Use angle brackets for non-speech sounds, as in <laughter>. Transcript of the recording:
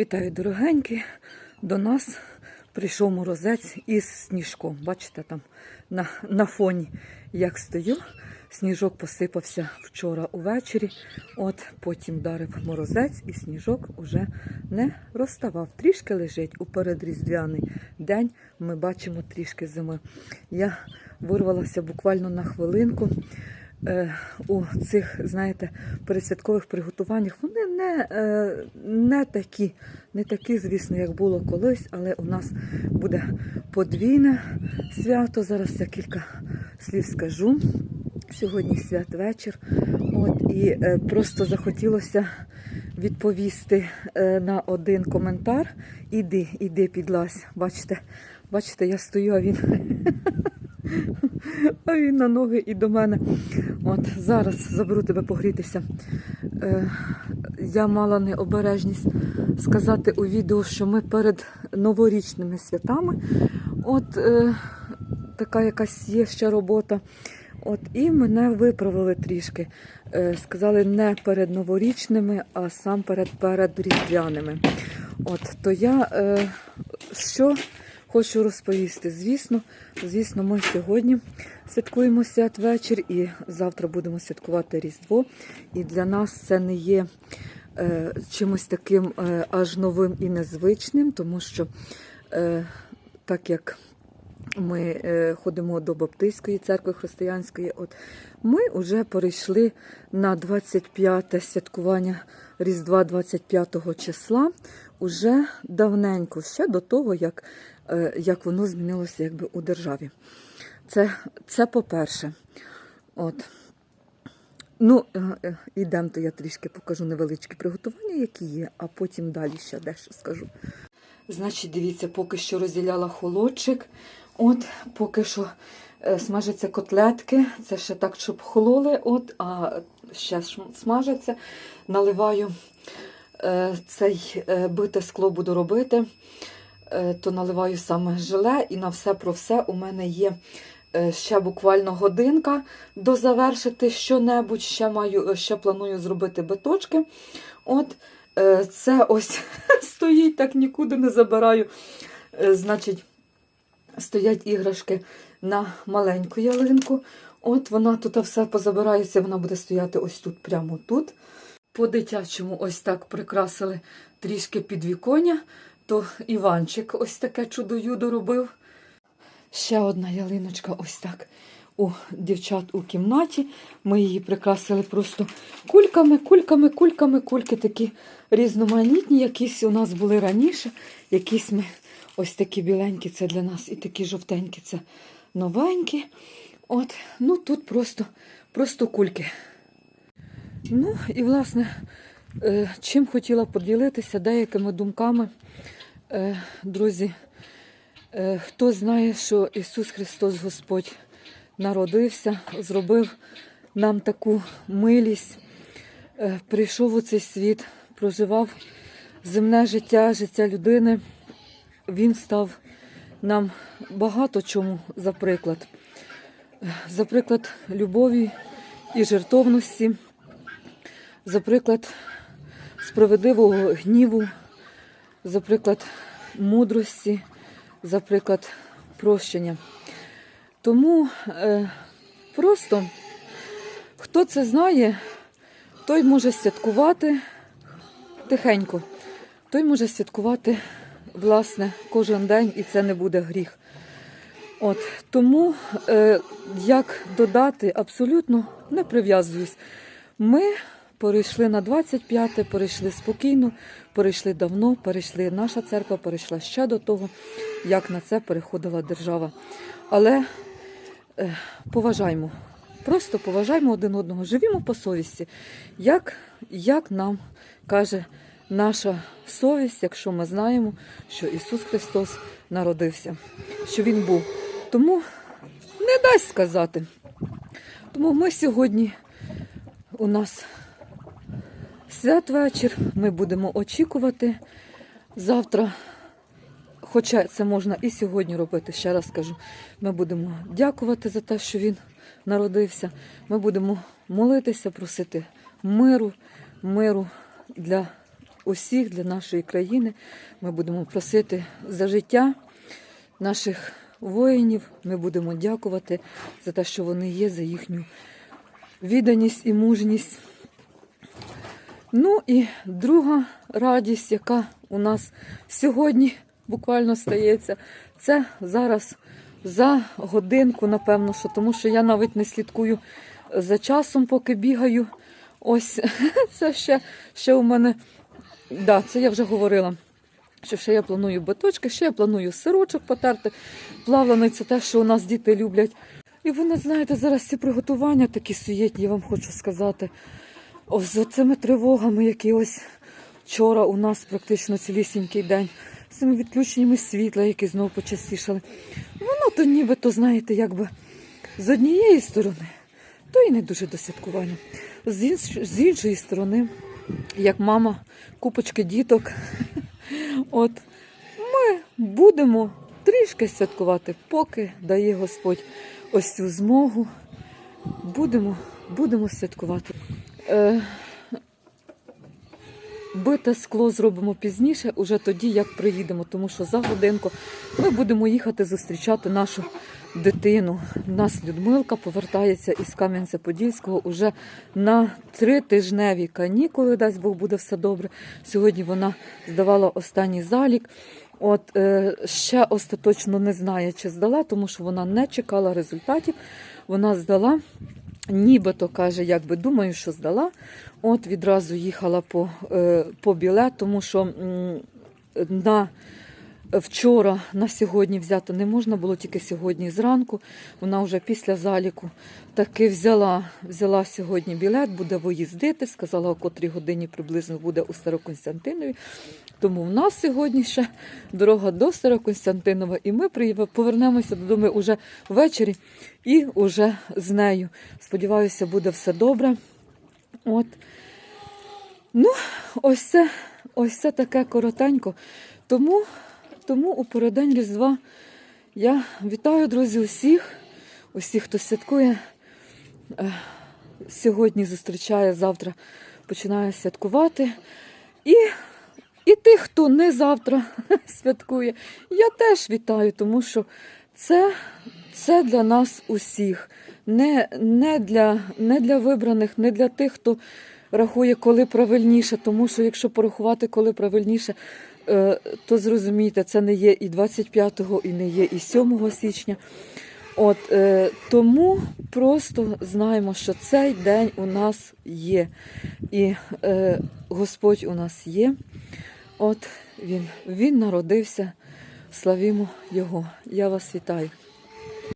Вітаю, дорогенькі. До нас прийшов морозець із сніжком. Бачите, там на, на фоні як стою. Сніжок посипався вчора увечері. От потім вдарив морозець, і сніжок уже не розставав. Трішки лежить у передріздвяний день. Ми бачимо трішки зими. Я вирвалася буквально на хвилинку. Е, у цих, знаєте, передсвяткових приготуваннях вони не, е, не такі, не такі, звісно, як було колись, але у нас буде подвійне свято. Зараз я кілька слів скажу. Сьогодні святвечір. От і е, просто захотілося відповісти на один коментар. Іди, іди, підлазь. Бачите, бачите, я стою, а він. А він на ноги і до мене. От зараз заберу тебе погрітися. Е, я мала необережність сказати у відео, що ми перед новорічними святами. От е, така якась є ще робота. От і мене виправили трішки. Е, сказали не перед новорічними, а сам перед перед різдвяними. От то я е, що хочу розповісти. Звісно, звісно, ми сьогодні святкуємо святвечір і завтра будемо святкувати Різдво. І для нас це не є е, чимось таким е, аж новим і незвичним, тому що е, так як ми е, ходимо до Баптистської церкви християнської, от ми вже перейшли на 25 святкування Різдва 25 числа уже давненько, ще до того, як, е, як воно змінилося якби, у державі. Це, це по-перше. От. Ну, ідемо, то я трішки покажу невеличкі приготування, які є, а потім далі ще дещо скажу. Значить, дивіться, поки що розділяла холодчик. От, поки що е, смажаться котлетки. Це ще так, щоб хололи, от, а ще смажаться. Наливаю е, цей е, бите скло буду робити, е, то наливаю саме желе, і на все про все у мене є е, ще буквально годинка до завершити що-небудь. Ще ще планую зробити биточки. От, е, це ось <laughs> стоїть, так нікуди не забираю. Е, Значить, стоять іграшки на маленьку ялинку. От вона тут все позабирається, вона буде стояти ось тут, прямо тут. По-дитячому ось так прикрасили трішки підвіконня, то Іванчик ось таке чудо-юдо робив. Ще одна ялиночка ось так у дівчат у кімнаті. Ми її прикрасили просто кульками, кульками, кульками, кульки такі різноманітні, якісь у нас були раніше, якісь ми ось такі біленькі, це для нас, і такі жовтенькі це новенькі. От, ну тут просто, просто кульки. Ну і власне, е, чим хотіла поділитися деякими думками, Е, друзі. Е, Хто знає, що Ісус Христос Господь народився, зробив нам таку милість, прийшов у цей світ, проживав земне життя, життя людини. Він став нам багато чому за приклад. За приклад любові і жертовності, за приклад справедливого гніву, за приклад мудрості, за приклад прощення. Тому е, просто хто це знає, той може святкувати тихенько, той може святкувати, власне, кожен день, і це не буде гріх. От тому е, як додати, абсолютно не прив'язуюсь. Ми перейшли на 25-те, перейшли спокійно, перейшли давно, перейшли наша церква, перейшла ще до того, як на це переходила держава. Але е, поважаймо, просто поважаймо один одного, живімо по совісті, як, як нам каже наша совість, якщо ми знаємо, що Ісус Христос народився, що Він був. Тому не дасть сказати. Тому ми сьогодні у нас святвечір, ми будемо очікувати завтра. Хоча це можна і сьогодні робити, ще раз кажу, ми будемо дякувати за те, що він народився. Ми будемо молитися, просити миру, миру для усіх, для нашої країни. Ми будемо просити за життя наших воїнів. Ми будемо дякувати за те, що вони є, за їхню відданість і мужність. Ну і друга радість, яка у нас сьогодні буквально стається, це зараз за годинку, напевно, що тому що я навіть не слідкую за часом, поки бігаю. Ось <laughs> це ще, ще у мене. Да, це я вже говорила. Що ще я планую биточки, ще я планую сирочок потерти. Плавлений це те, що у нас діти люблять. І вони, знаєте, зараз ці приготування такі суєтні, я вам хочу сказати. Ось за цими тривогами, які ось вчора у нас практично цілісінький день, з цими відключеннями світла, які знову почастішали. Воно то нібито, знаєте, якби з однієї сторони, то і не дуже до святкування. З, інш... з іншої сторони, як мама, купочки діток. <laughs> От ми будемо трішки святкувати, поки дає Господь ось цю змогу. Будемо, будемо святкувати. Е, бите скло зробимо пізніше, уже тоді, як приїдемо, тому що за годинку ми будемо їхати зустрічати нашу дитину. У нас Людмилка повертається із Кам'янця-Подільського уже на тритижневі канікули. Дасть Бог буде все добре. Сьогодні вона здавала останній залік. От е, ще остаточно не знає, чи здала, тому що вона не чекала результатів. Вона здала, нібито каже, якби думаю, що здала. От відразу їхала по, е, по біле, тому що на вчора на сьогодні взяти не можна було тільки сьогодні зранку. Вона вже після заліку таки взяла, взяла сьогодні білет, буде виїздити. Сказала, о котрій годині приблизно буде у Староконстантинові. Тому в нас сьогодні ще дорога до Староконстантинова, і ми повернемося додому вже ввечері і уже з нею. Сподіваюся, буде все добре. От. Ну, ось це, ось це таке коротенько. Тому, тому у переддень Різдва я вітаю, друзі, усіх, усіх, хто святкує. Е, Сьогодні зустрічає, завтра починає святкувати. І, і тих, хто не завтра <laughs> святкує, я теж вітаю, тому що це, це для нас усіх. Не, не, для, не для вибраних, не для тих, хто рахує, коли правильніше, тому що якщо порахувати, коли правильніше, то зрозумійте, це не є і 25-го, і не є і 7 січня. От е, тому просто знаємо, що цей день у нас є, і е, Господь у нас є. От він, він народився. Славімо Його. Я вас вітаю.